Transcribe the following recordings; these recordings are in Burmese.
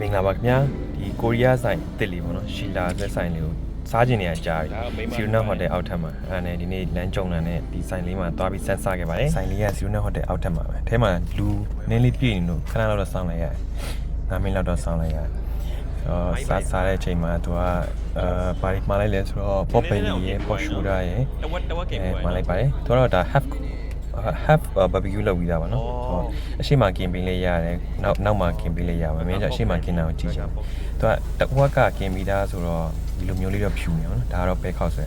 မင်္ဂလာပါခင်ဗျာဒီကိုရီးယားဆိုင်အစ်စ်လေးပေါ့နော်ရှီလာဆိုတဲ့ဆိုင်လေးကိုစားကျင်နေရကြာပြီစီရိုနာဟိုတယ်အောက်ထပ်မှာအဲ့ဒါနဲ့ဒီနေ့လမ်းကြုံလာတဲ့ဒီဆိုင်လေးမှာသွားပြီးဆန်းစားခဲ့ပါတယ်ဆိုင်လေးကစီရိုနာဟိုတယ်အောက်ထပ်မှာပဲအဲထဲမှာလူနည်းလေးပြည့်နေလို့ခဏလောက်တော့စောင့်လိုက်ရတယ်9မိနစ်လောက်တော့စောင့်လိုက်ရတယ်အော်စားစားတဲ့အချိန်မှာသူကအာဘာလို့မှားလိုက်လဲဆိုတော့ pop belly ရယ် pop shoulder ရယ်တဝက်တဝက်ကေအဲပွဲမှားလိုက်ပါတယ်သူကတော့ဒါ half half barbecue လုပ်ပြီးသားပါနော်ဟော အရှိမကင်ပေးလေးရတယ်နောက်နောက်မှကင်ပေးလေးရပါမယ်အရှိမကင်တာကိုကြည့်ချင်သူကတဝက်ကကင်ပြီးသားဆိုတော့ဒီလိုမျိုးလေးတော့ဖြူနေအောင်နော်ဒါကတော့ပဲခောက်ဆွဲ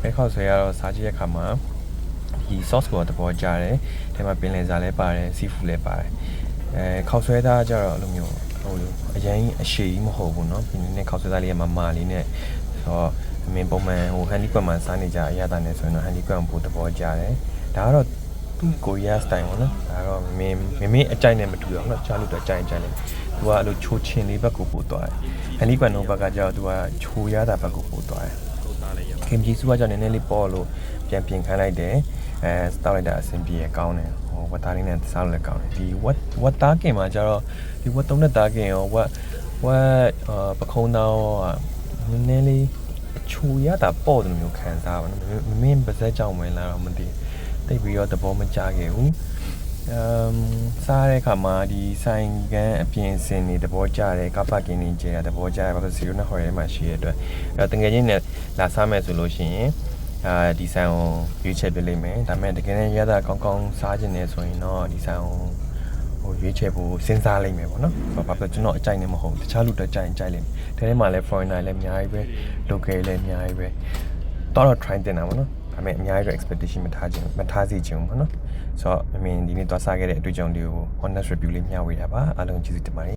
ပဲခောက်ဆွဲကတော့စားကြည့်တဲ့အခါမှာဒီ sauce ကိုတဘောကြားတယ်ထဲမှာပင်လယ်စာလည်းပါတယ် seafood လည်းပါတယ်အဲခောက်ဆွဲသားကျတော့အဲ့လိုမျိုးဟိုလိုအရင်အရှိကြီးမဟုတ်ဘူးเนาะဒီနေ့ခောက်ဆွဲသားလေးကမမာလေးနဲ့ဆိုတော့အမင်းပုံမှန်ဟိုဟန်ဒီကွက်မှာစားနေကြအရသာနဲ့ဆိုရင်တော့ဟန်ဒီကွက်ကိုပို့တဘောကြားတယ်ဒါကတော့သူ့ ကိုရီးယားစတိုင်ပေါ့နော်ဒါတော့မင်းမင်းမင်းအကြိုက်နဲ့မတူအောင်နော်ကြားလို့တော့အကြိုက်အကြိုက်လေးသူကအဲ့လိုချိုးချင်လေးဘက်ကိုပို့သွားတယ်ဟန်ဒီကွက်နိုဘက်ကကျတော့သူကချိုးရတာဘက်ကိုပို့သွားတယ်ကိုသားလေးရခင်ကြီးစုကကြောင့်နည်းနည်းလေးပေါ့လို့ပြန်ပြင်ခိုင်းလိုက်တယ်အဲစတောက်လိုက်တာအဆင်ပြေရကောင်းတယ်ဟိုဝတ်သားလေးနဲ့စားလို့လည်းကောင်းတယ်ဒီဝတ်ဝတ်သားကင်မှာကျတော့ဒီဝတ်သုံးတဲ့သားကင်ရောဝတ်ဝတ်အာပခုံးသားရောနည်းနည်းလေးအချူရတာပေါ့တယ်မျိုးခံစားပါနော်မမင်းပါဇက်ကြောင့်ဝင်လာတော့မသိ တိတ်ပြီးတော့သဘောမကျခဲ့ဘူးအမ်စားတဲ့အခါမှာဒီဆိုင်ကန်းအပြင်စင်နေသဘောကျတယ်ကပ္ပကင်းနေကျတဲ့သဘောကျတယ်ဘာလို့စီရိုနာဟော်ရဲမှာရှိရတဲ့အတွက်အဲ့တော့တကယ်ချင်းနဲ့လာစားမယ်ဆိုလို့ရှိရင်အာဒီဆိုင်ကိုရွေးချယ်ပေးလိမ့်မယ်ဒါပေမဲ့တကယ်နဲ့ရတာကောင်းကောင်းစားခြင်းနေဆိုရင်တော့ဒီဆိုင်ကိုဟိုရွေးချယ်ဖို့စဉ်းစားလိမ့်မယ်ပေါ့နော်ဘာဘာဖြစ်ကျွန်တော်အကြိုက်နေမဟုတ်ဘူးတခြားလူတွေကြိုက်ရင်ကြိုက်လိမ့်မယ်ဒါထဲမှာလည်း foreigner လည်းအများကြီးပဲ local လည်းအများကြီးပဲတော့တော့ try တင်တာပေါ့နော် ဒါပေမဲ့အများကြီးတော့ expectation မထားခြင်းမထားစေချင်ဘူးပေါ့နော်ဆိုတော့အမင်းဒီနေ့သွားစားခဲ့တဲ့အတွေ့အကြုံတွေကို honest review လေးမျှဝေတာပါအားလုံးကျေးဇူးတင်ပါတယ်